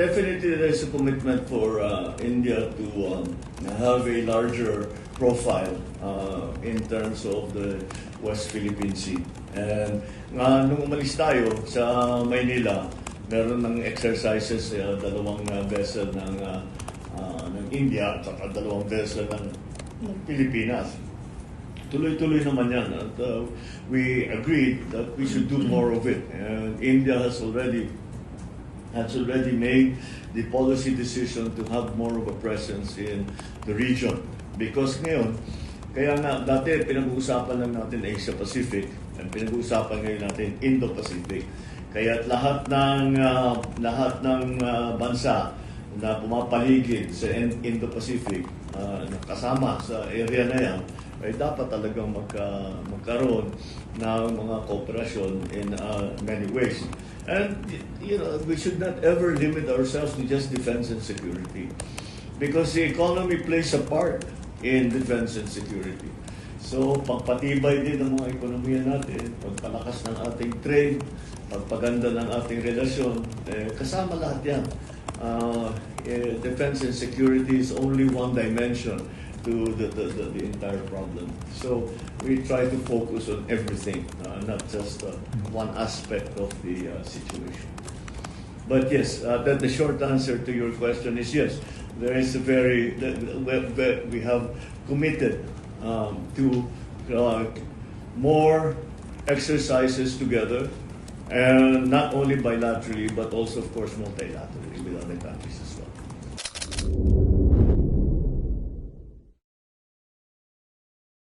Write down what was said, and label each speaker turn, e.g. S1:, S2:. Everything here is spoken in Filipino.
S1: definitely there's a commitment for uh, India to um, have a larger profile uh, in terms of the West Philippine Sea. And nga nung umalis tayo sa Maynila, meron ng exercises uh, dalawang uh, vessel ng uh, uh, ng India at dalawang vessel ng, ng Pilipinas. Tuloy-tuloy naman yan. At uh, we agreed that we should do more of it. And India has already has already made the policy decision to have more of a presence in the region. Because ngayon, kaya nga dati pinag-uusapan lang natin Asia Pacific, at pinag-uusapan ngayon natin Indo-Pacific. Kaya lahat ng ah, lahat ng ah, bansa na pumapaligid sa In- Indo-Pacific na kasama sa area na yan ay dapat talagang magka, magkaroon ng mga cooperation in uh, many ways. And, you know, we should not ever limit ourselves to just defense and security. Because the economy plays a part in defense and security. So, pagpatibay din ng mga ekonomiya natin, pagpalakas ng ating trade, pagpaganda ng ating relasyon, eh, kasama lahat yan. Uh, eh, defense and security is only one dimension to the, the, the, the entire problem. So we try to focus on everything, uh, not just uh, one aspect of the uh, situation. But yes, uh, that the short answer to your question is yes. There is a very we have committed um, to uh, more exercises together, and not only bilaterally but also, of course, multilaterally with other countries.